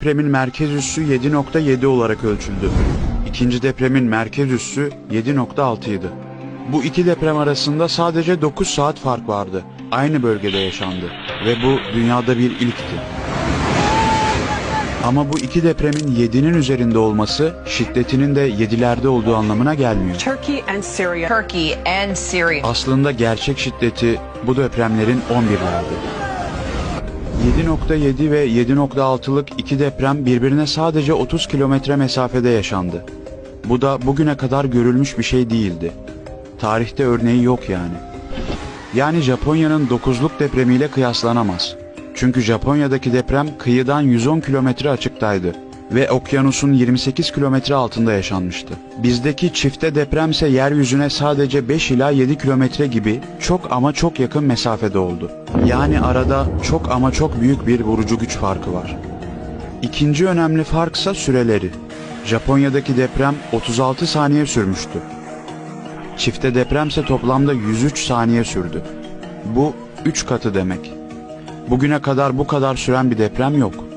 depremin merkez üssü 7.7 olarak ölçüldü. İkinci depremin merkez üssü 7.6 idi. Bu iki deprem arasında sadece 9 saat fark vardı. Aynı bölgede yaşandı ve bu dünyada bir ilkti. Ama bu iki depremin 7'nin üzerinde olması şiddetinin de 7'lerde olduğu anlamına gelmiyor. Turkey and Syria. Turkey and Syria. Aslında gerçek şiddeti bu depremlerin 11'lerdi. 7.7 ve 7.6'lık iki deprem birbirine sadece 30 kilometre mesafede yaşandı. Bu da bugüne kadar görülmüş bir şey değildi. Tarihte örneği yok yani. Yani Japonya'nın 9'luk depremiyle kıyaslanamaz. Çünkü Japonya'daki deprem kıyıdan 110 kilometre açıktaydı ve okyanusun 28 kilometre altında yaşanmıştı. Bizdeki çifte depremse yeryüzüne sadece 5 ila 7 kilometre gibi çok ama çok yakın mesafede oldu. Yani arada çok ama çok büyük bir vurucu güç farkı var. İkinci önemli farksa süreleri. Japonya'daki deprem 36 saniye sürmüştü. Çifte depremse toplamda 103 saniye sürdü. Bu 3 katı demek. Bugüne kadar bu kadar süren bir deprem yok.